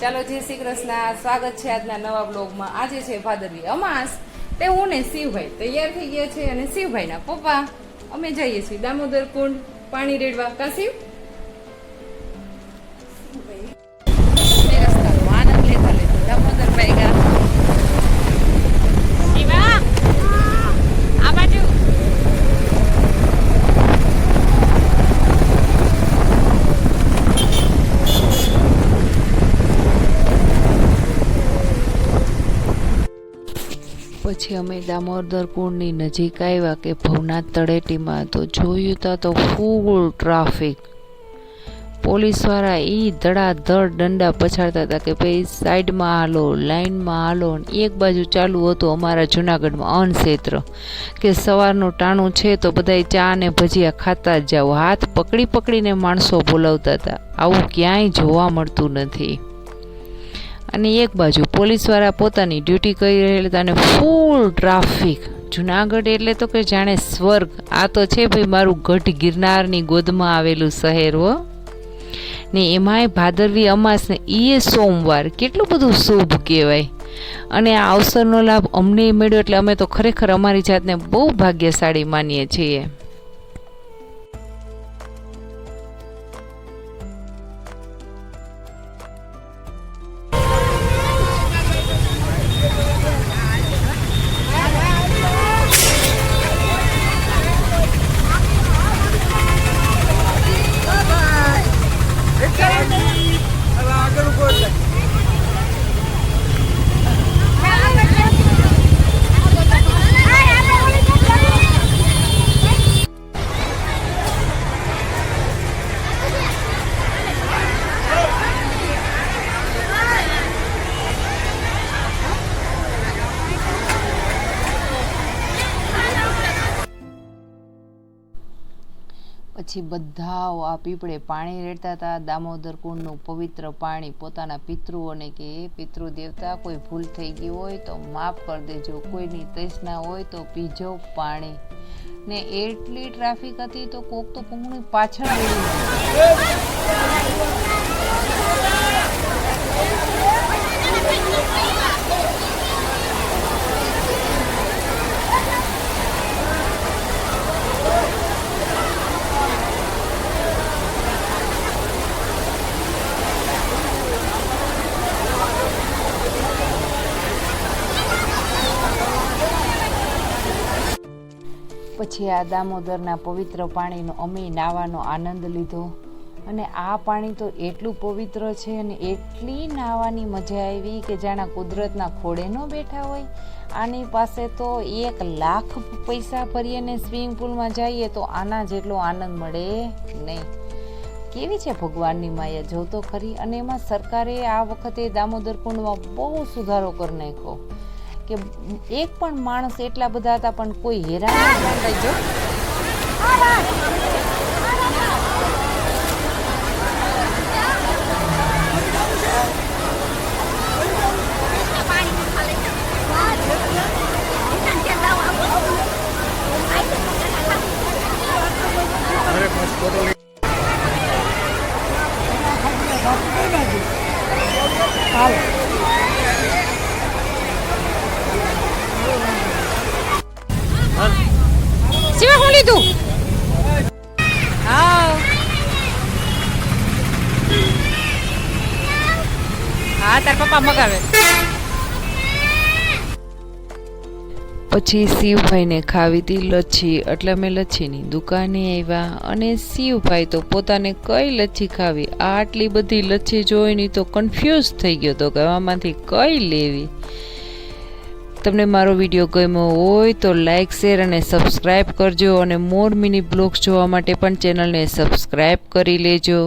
ચાલો જય શ્રી કૃષ્ણ સ્વાગત છે આજના નવા બ્લોગમાં આજે છે ભાદરવી અમાસ. તે હું ને શિવભાઈ તૈયાર થઈ ગયા છે અને શિવભાઈના પપ્પા. અમે જઈએ છીએ દામોદર કુંડ, પાણી રેડવા. કા શિવ? પછી અમે દામોદર કુંડની નજીક આવ્યા કે ભવનાથ તળેટીમાં તો જોયું તા તો ફૂલ ટ્રાફિક. પોલીસવાળા એ ધડાધડ દંડા પછાડતા હતા કે ભાઈ સાઈડમાં હાલો, લાઈનમાં હાલો એક બાજુ ચાલુ હતું અમારા જુનાગઢમાં અન ક્ષેત્ર કે સવારનું ટાણું છે તો બધાય ચા ને ભજીયા ખાતા જ જાઓ. હાથ પકડી પકડીને માણસો બોલાવતા હતા આવું ક્યાંય જોવા મળતું નથી. અને એક બાજુ પોલીસવાળા પોતાની ડ્યુટી કરી રહેલા હતા અને ફૂલ ટ્રાફિક જુનાગઢ એટલે તો કે જાણે સ્વર્ગ. આ તો છે ભાઈ મારું ગઢ ગિરનારની ગોદમાં આવેલું શહેર હો. ને એમાંય ભાદરવી અમાસને એ સોમવાર. કેટલું બધું શુભ કહેવાય. અને આ અવસરનો લાભ અમને મળ્યો એટલે અમે તો ખરેખર અમારી જાતને બહુ ભાગ્યશાળી માનીએ છીએ. પછી બધા આ પીપળે પાણી રેડતા હતા. દામોદર કુંડનું પવિત્ર પાણી પોતાના પિતૃઓને કે પિતૃ દેવતા કોઈ ભૂલ થઈ ગઈ હોય તો માફ કરી દેજો. કોઈની તૃષ્ણા હોય તો પીજો પાણી. ને એટલી ટ્રાફિક હતી તો કોક તો પૂંગણી પાછળ પછી આ દામોદરના પવિત્ર પાણીનો અમે નાવાનો આનંદ લીધો. અને આ પાણી તો એટલું પવિત્ર છે અને એટલી નાવાની મજા આવી કે જાણે કુદરતના ખોળે ન બેઠા હોય. આની પાસે તો એક લાખ પૈસા ભરીને સ્વિમિંગ પુલમાં જઈએ તો આના જેટલો આનંદ મળે નહીં. કેવી છે ભગવાનની માયા? જો તો ખરી. અને એમાં સરકારે આ વખતે દામોદર કુંડમાં બહુ સુધારો કરી નાખ્યો. કે એક પણ માણસ એટલા બધા હતા પણ કોઈ હેરાન ન થઈ શિવા હું લીધું હા હા તાર પપ્પા મગાવે પછી શિવભાઈને ખાવી હતી લચ્છી એટલે અમે લચ્છીની દુકાને આવ્યા અને શિવભાઈ તો પોતાને કઈ લચ્છી ખાવી? આટલી બધી લચ્છી જોઈને તો કન્ફ્યુઝ થઈ ગયો તો કે આમાંથી કઈ લેવી? તમને મારો વીડિયો ગમ્યો હોય તો લાઇક શેર અને સબસ્ક્રાઈબ કરજો અને મોર મિની બ્લોગ્સ જોવા માટે પણ ચેનલને સબસ્ક્રાઈબ કરી લેજો.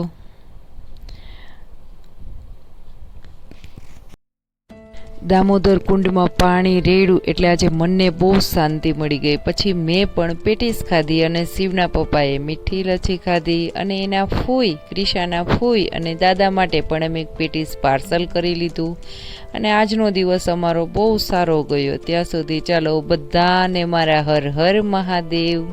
દામોદર કુંડમાં પાણી રેડું એટલે આજે મનને બહુ શાંતિ મળી ગઈ. પછી મેં પણ પેટીસ ખાધી અને શિવના પપ્પાએ મીઠી લચ્છી ખાધી અને એના ફૂઈ, ક્રિશાના ફૂઈ અને દાદા માટે પણ અમે પેટીસ પાર્સલ કરી લીધું. અને આજનો દિવસ અમારો બહુ સારો ગયો. ત્યાં સુધી ચાલો બધાને મારા હર હર મહાદેવ.